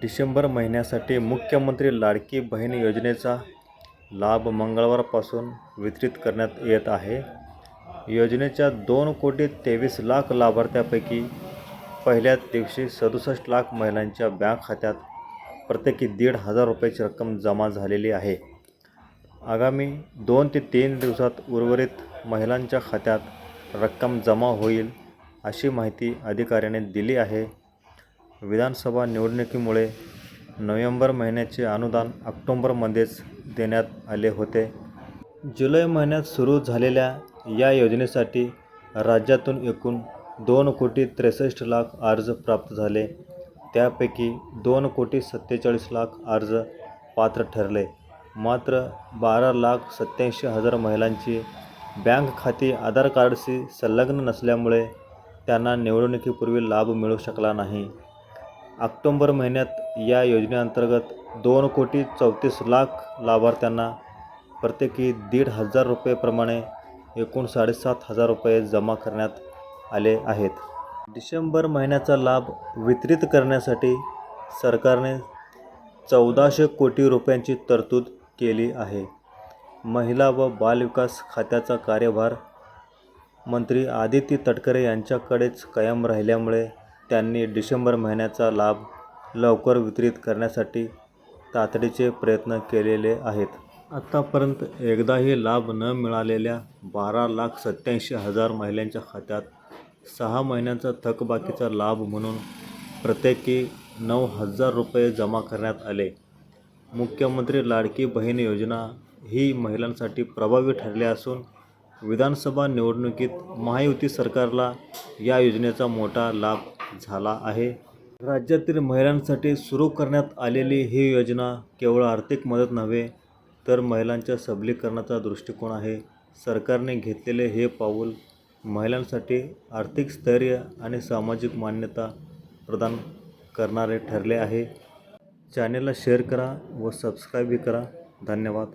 डिसेंबर महिन्यासाठी मुख्यमंत्री लाडकी बहीण योजनेचा लाभ मंगळवारपासून वितरित करण्यात येत आहे. योजनेच्या दोन कोटी तेवीस लाख लाभार्थ्यापैकी पहिल्याच दिवशी सदुसष्ट लाख महिलांच्या बँक खात्यात प्रत्येकी दीड हजार रुपयाची रक्कम जमा झालेली आहे. आगामी दोन ते तीन दिवसात उर्वरित महिलांच्या खात्यात रक्कम जमा होईल अशी माहिती अधिकाऱ्याने दिली आहे. विधानसभा निवडणुकीमुळे नोव्हेंबर महिन्याचे अनुदान ऑक्टोंबरमध्येच देण्यात आले होते. जुलै महिन्यात सुरू झालेल्या या योजनेसाठी राज्यातून एकूण दोन कोटी त्रेसष्ट लाख अर्ज प्राप्त झाले. त्यापैकी दोन कोटी सत्तेचाळीस लाख अर्ज पात्र ठरले. मात्र बारा लाख सत्याऐंशी हजार महिलांची बँक खाती आधार कार्डशी संलग्न नसल्यामुळे त्यांना निवडणुकीपूर्वी लाभ मिळू शकला नाही. ऑक्टोंबर महिन्यात या योजनेअंतर्गत दोन कोटी चौतीस लाख लाभार्थ्यांना प्रत्येकी दीड हजार रुपयेप्रमाणे एकूण साडेसात हजार रुपये जमा करण्यात आले आहेत. डिसेंबर महिन्याचा लाभ वितरित करण्यासाठी सरकारने चौदाशे कोटी रुपयांची तरतूद केली आहे. महिला व बालविकास खात्याचा कार्यभार मंत्री आदिती तटकरे यांच्याकडेच कायम राहिल्यामुळे त्यांनी डिसेंबर महिन्याचा लाभ लवकर वितरित करण्यासाठी तातडीचे प्रयत्न केलेले आहेत. आत्तापर्यंत एकदाही लाभ न मिळालेल्या बारा लाख सत्याऐंशी हजार महिलांच्या खात्यात सहा महिन्यांचा थकबाकीचा लाभ म्हणून प्रत्येकी नऊ हजार रुपये जमा करण्यात आले. मुख्यमंत्री लाडकी बहीण योजना ही महिलांसाठी प्रभावी ठरली असून विधानसभा निवडणुकीत महायुती सरकारला या योजनेचा मोठा लाभ झाला आहे. राज्यातील महिलांसाठी सुरू करण्यात आलेली ही योजना केवळ आर्थिक मदत नव्हे तर महिलांच्या सबलीकरणाचा दृष्टिकोन आहे. सरकारने घेतलेले हे पाऊल महिलांसाठी आर्थिक स्थैर्य आणि सामाजिक मान्यता प्रदान करणारे ठरले आहे. चॅनेलला शेअर करा व सबस्क्राईबही करा. धन्यवाद.